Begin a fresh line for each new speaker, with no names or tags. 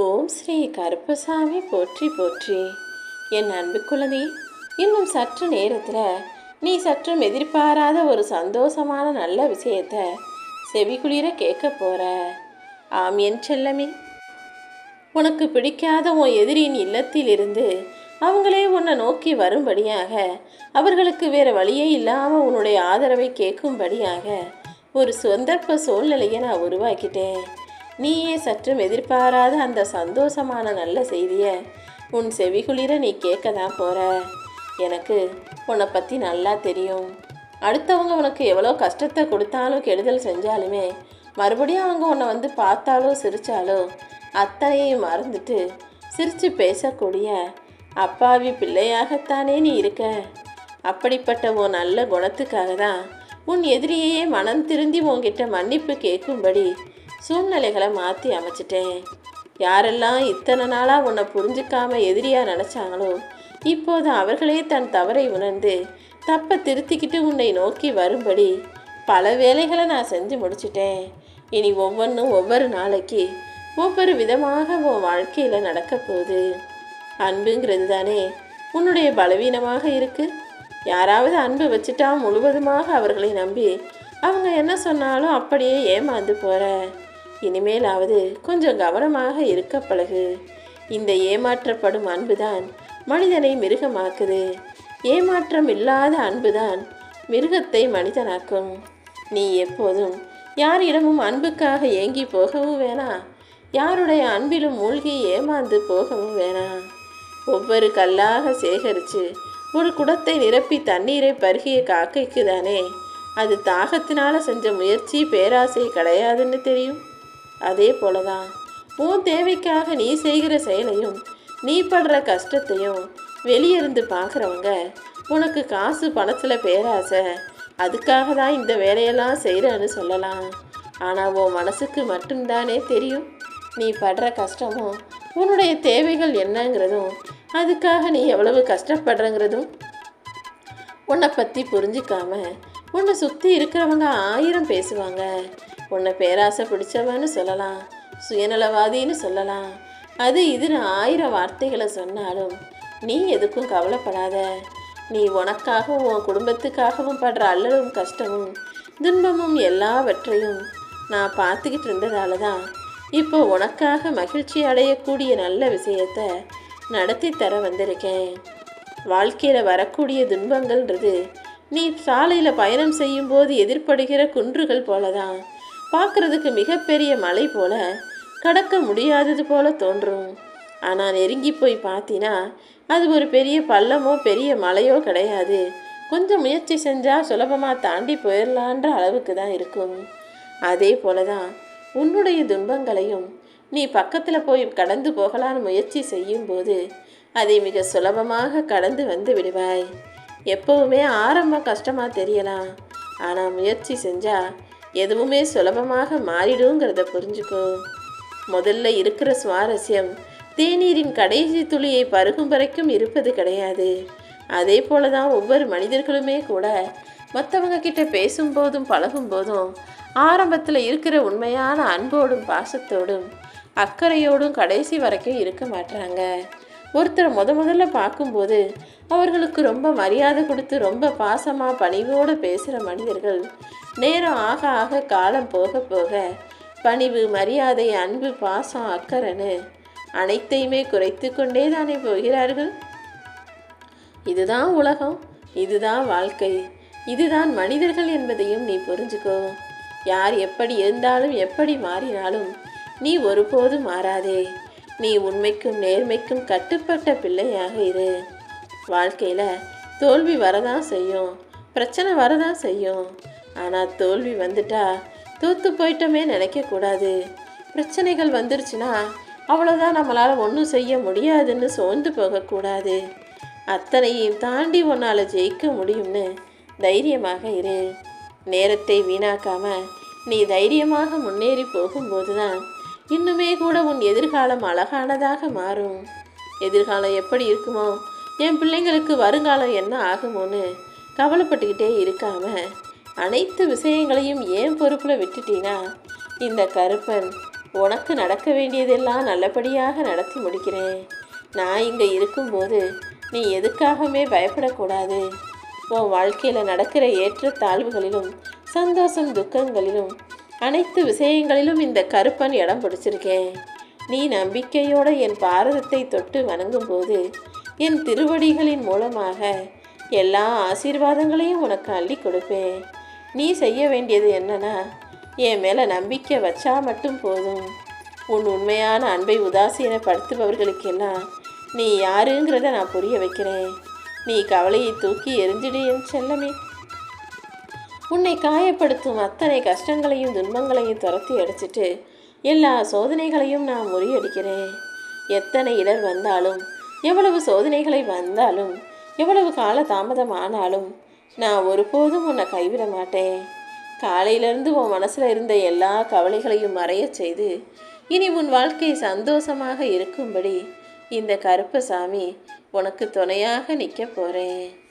ஓம் ஸ்ரீ கருப்பசாமி போற்றி போற்றி. என் அன்பு குழந்தை இன்னும் சற்று நேரத்தில் நீ சற்றும் எதிர்பாராத ஒரு சந்தோஷமான நல்ல விஷயத்த செவிகுளிர கேட்க போற. ஆம் என் செல்லமே. உனக்கு பிடிக்காத உன் எதிரியின் இல்லத்திலிருந்து அவங்களே உன்னை நோக்கி வரும்படியாக அவர்களுக்கு வேறு வழியே இல்லாமல் உன்னுடைய ஆதரவை கேட்கும்படியாக ஒரு சந்தர்ப்ப சூழ்நிலையை நான் உருவாக்கிட்டேன். நீயே சற்றும் எதிர்பாராத அந்த சந்தோஷமான நல்ல செய்தியை உன் செவிகுளிர நீ கேட்க தான் போகிற எனக்கு உன்னை பற்றி நல்லா தெரியும். அடுத்தவங்க உனக்கு எவ்வளோ கஷ்டத்தை கொடுத்தாலும் கெடுதல் செஞ்சாலுமே மறுபடியும் அவங்க உன்னை வந்து பார்த்தாலோ சிரித்தாலோ அத்தனையும் மறந்துட்டு சிரித்து பேசக்கூடிய அப்பாவி பிள்ளையாகத்தானே நீ இருக்க. அப்படிப்பட்ட உன் நல்ல குணத்துக்காக தான் உன் எதிரியையே மனம் திருந்தி உன்கிட்ட மன்னிப்பு கேட்கும்படி சூழ்நிலைகளை மாற்றி அமைச்சிட்டேன். யாரெல்லாம் இத்தனை நாளாக உன்னை புரிஞ்சுக்காம எதிரியாக நினச்சாங்களோ இப்போது அவர்களே தன் தவறை உணர்ந்து தப்பை திருத்திக்கிட்டு உன்னை நோக்கி வரும்படி பல வேலைகளை நான் செஞ்சு முடிச்சிட்டேன். இனி ஒவ்வொன்றும் ஒவ்வொரு நாளைக்கு ஒவ்வொரு விதமாக உன் வாழ்க்கையில் நடக்க போகுது. அன்புங்கிறது தானே உன்னுடைய பலவீனமாக இருக்கு. யாராவது அன்பு வச்சுட்டா முழுவதுமாக அவர்களை நம்பி அவங்க என்ன சொன்னாலும் அப்படியே ஏமாந்து போகிற இனிமேலாவது கொஞ்சம் கவனமாக இருக்க பழகு. இந்த ஏமாற்றப்படும் அன்புதான் மனிதனை மிருகமாக்குது. ஏமாற்றம் இல்லாத அன்புதான் மிருகத்தை மனிதனாக்கும். நீ எப்போதும் யாரிடமும் அன்புக்காக ஏங்கி போகவும் வேணாம் யாருடைய அன்பிலும் மூழ்கி ஏமாந்து போகவும் வேணாம் ஒவ்வொரு கல்லாக சேகரித்து ஒரு குடத்தை நிரப்பி தண்ணீரை பருகிய காக்கைக்கு தானே அது தாகத்தினால செஞ்ச முயற்சி பேராசை கிடையாதுன்னு தெரியும். அதே போலதான். உன் தேவைக்காக நீ செய்கிற செயலையும் நீ படுற கஷ்டத்தையும் வெளியிருந்து பார்க்குறவங்க உனக்கு காசு பணத்தில் பேராசை. அதுக்காக தான் இந்த வேலையெல்லாம் செய்கிறேன்னு சொல்லலாம். ஆனால் உன் மனசுக்கு மட்டும்தானே தெரியும். நீ படுற கஷ்டமும் உன்னுடைய தேவைகள் என்னங்கிறதும் அதுக்காக நீ எவ்வளவு கஷ்டப்படுறங்கிறதும் உன்னை பற்றி புரிஞ்சுக்காம உன்னை சுற்றி இருக்கிறவங்க ஆயிரம் பேசுவாங்க. உன்னை பேராசை பிடிச்சவன்னு சொல்லலாம் சுயநலவாதின்னு சொல்லலாம். அது இதுன்னு ஆயிரம் வார்த்தைகளை சொன்னாலும் நீ எதுக்கும் கவலைப்படாத. நீ உனக்காகவும் உன் குடும்பத்துக்காகவும் படுற அல்லலும் கஷ்டமும் துன்பமும் எல்லாவற்றையும் நான் பார்த்துக்கிட்டு இருந்ததால தான் இப்போ உனக்காக மகிழ்ச்சி அடையக்கூடிய நல்ல விஷயத்த நடத்தி தர வந்திருக்கேன். வாழ்க்கையில் வரக்கூடிய துன்பங்கள்ன்றது நீ சாலையில் பயணம் செய்யும்போது எதிர்படுகிற குன்றுகள் போல தான் பார்க்குறதுக்கு மிகப்பெரிய மலை போல கடக்க முடியாதது போல தோன்றும். ஆனால் நெருங்கி போய் பார்த்தினா அது ஒரு பெரிய பள்ளமோ பெரிய மலையோ கிடையாது. கொஞ்சம் முயற்சி செஞ்சால் சுலபமாக தாண்டி போயிடலான்ற அளவுக்கு தான் இருக்கும். அதே போல தான் உன்னுடைய துன்பங்களையும் நீ பக்கத்தில் போய் கடந்து போகலான்னு முயற்சி செய்யும்போது அதை மிக சுலபமாக கடந்து வந்து விடுவாய். எப்பவுமே ஆரம்பம் கஷ்டமாக தெரியலாம். ஆனால் முயற்சி செஞ்சால் எதுவுமே சுலபமாக மாறிடுங்கிறத புரிஞ்சுக்கோ. முதல்ல இருக்கிற சுவாரஸ்யம் தேநீரின் கடைசி துளியை பருகும் வரைக்கும் இருப்பது கிடையாது. அதே போல தான் ஒவ்வொரு மனிதர்களுமே கூட மற்றவங்க கிட்ட பேசும்போதும் பழகும்போதும் ஆரம்பத்தில் இருக்கிற உண்மையான அன்போடும் பாசத்தோடும் அக்கறையோடும் கடைசி வரைக்கும் இருக்க மாட்டாங்க ஒருத்தரை முத முதல்ல பார்க்கும்போது அவர்களுக்கு ரொம்ப மரியாதை கொடுத்து ரொம்ப பாசமாக பணிவோடு பேசுகிற மனிதர்கள் நேரம் ஆக ஆக காலம் போக போக பணிவு மரியாதை அன்பு பாசம் அக்கறைன்னு அனைத்தையுமே குறைத்து கொண்டே தானே போகிறார்கள்? இதுதான் உலகம் இதுதான் வாழ்க்கை இதுதான் மனிதர்கள் என்பதையும் நீ புரிஞ்சுக்கோ. யார் எப்படி இருந்தாலும் எப்படி மாறினாலும் நீ ஒருபோதும் மாறாதே. நீ உண்மைக்கும் நேர்மைக்கும் கட்டுப்பட்ட பிள்ளையாக இரு. வாழ்க்கையில் தோல்வி வரதான் செய்யும் பிரச்சனை வரதான் செய்யும். ஆனால் தோல்வி வந்துட்டா தூத்து போயிட்டோமே நினைக்கக்கூடாது. பிரச்சனைகள் வந்துருச்சுன்னா அவ்வளோதான் நம்மளால் ஒன்றும் செய்ய முடியாதுன்னு சோர்ந்து போகக்கூடாது. அத்தனையும் தாண்டி உன்னால் ஜெயிக்க முடியும்னு தைரியமாக இரு. நேரத்தை வீணாக்காம நீ தைரியமாக முன்னேறி போகும்போது தான் இன்னுமே கூட உன் எதிர்காலம் அழகானதாக மாறும். எதிர்காலம் எப்படி இருக்குமோ? என் பிள்ளைங்களுக்கு வருங்காலம் என்ன ஆகுமோன்னு கவலைப்பட்டுக்கிட்டே இருக்காமல் அனைத்து விஷயங்களையும் ஏன் பொறுப்பில் விட்டுட்டீனா? இந்த கருப்பன் உனக்கு நடக்க வேண்டியதெல்லாம் நல்லபடியாக நடத்தி முடிக்கிறேன். நான் இங்கே இருக்கும்போது நீ எதுக்காகவுமே பயப்படக்கூடாது. உன் வாழ்க்கையில் நடக்கிற ஏற்றத்தாழ்வுகளிலும் சந்தோஷம் துக்கங்களிலும் அனைத்து விஷயங்களிலும் இந்த கருப்பன் இடம் பிடிச்சிருக்கேன். நீ நம்பிக்கையோட என் பாரதத்தை தொட்டு வணங்கும்போது என் திருவடிகளின் மூலமாக எல்லா ஆசீர்வாதங்களையும் உனக்கு அள்ளி கொடுப்பேன். நீ செய்ய வேண்டியது என்னன்னா என் மேலே நம்பிக்கை வச்சா மட்டும் போதும். உன் உண்மையான அன்பை உதாசீனப்படுத்துபவர்களுக்கெல்லாம் நீ யாருங்கிறத நான் புரிய வைக்கிறேன். நீ கவலையை தூக்கி எரிஞ்சிடு என் செல்லமே. உன்னை காயப்படுத்தும் அத்தனை கஷ்டங்களையும் துன்பங்களையும் துரத்தி அடிச்சிட்டு எல்லா சோதனைகளையும் நான் முறியடிக்கிறேன். எத்தனை இடர் வந்தாலும் எவ்வளவு சோதனைகளை வந்தாலும் எவ்வளவு கால தாமதம் ஆனாலும் நான் ஒருபோதும் உன்னை கைவிட மாட்டேன். காலையிலேருந்து உன் மனசில் இருந்த எல்லா கவலைகளையும் மறையச் செய்து இனி உன் வாழ்க்கை சந்தோஷமாக இருக்கும்படி இந்த கருப்பசாமி உனக்கு துணையாக நிற்க போகிறேன்